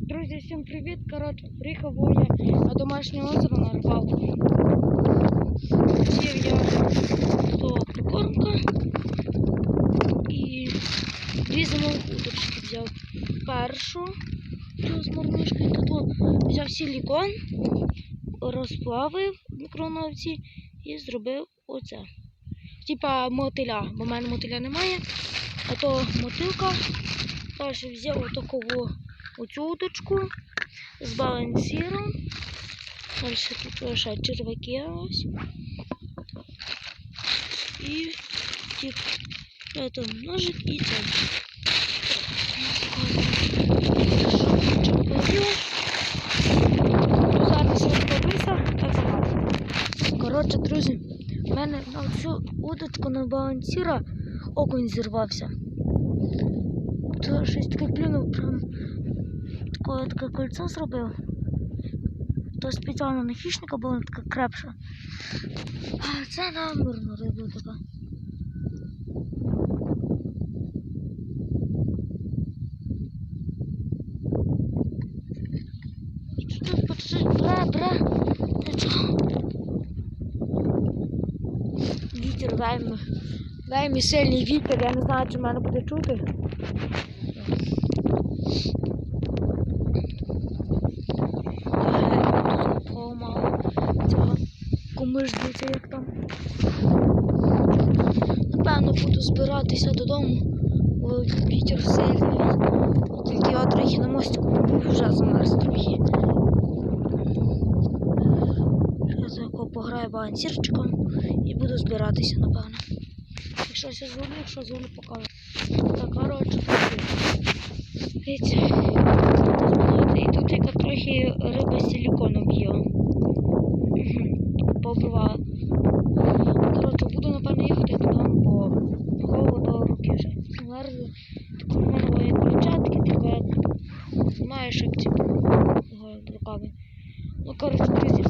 Друзі, всім привіт! Коротше, приїхав Воня на домашнє озеро на рибалку. Сів я до прикормка і дві зимові уточки взяв. Першу цю з мормишкою, тут взяв силікон, розплавив в мікроволновці і зробив оце. Типа мотиля, бо в мене мотиля немає, а то мотилка. Далі взяв отакову оцю уточку з балансіром. Далі тут ще черваки ось. І тип, это ножик і це. Коротше, друзі, в мене на цю удочку на балансіра окунь зірвався. То щось таке клюнув, прям таке, таке кольцо зробив. То спеціально на хищника було таке крепше. А це на мирну рибу така. Тут почти бре, бре. Ти чого? Вітер вельми. Вельми сильний вітер, я не знаю, чи мене буде чути. Комиждується, як там. Напевно, буду збиратися додому, бо вітер сильний. Тільки я трохи на мостику вже замерз трохи. Зараз я пограю балансірчиком і буду збиратися, напевно. Якщо все зроблю, якщо зроблю покажу. Так, коротше. Дивіться. І тут яка трохи риба з силіконом є. Побивала. Коротше, буду, напевно, їхати додому, бо холодно руки вже мерзли. Так у мене були перчатки, не маю як типу, руками. Ну, коротше, друзі.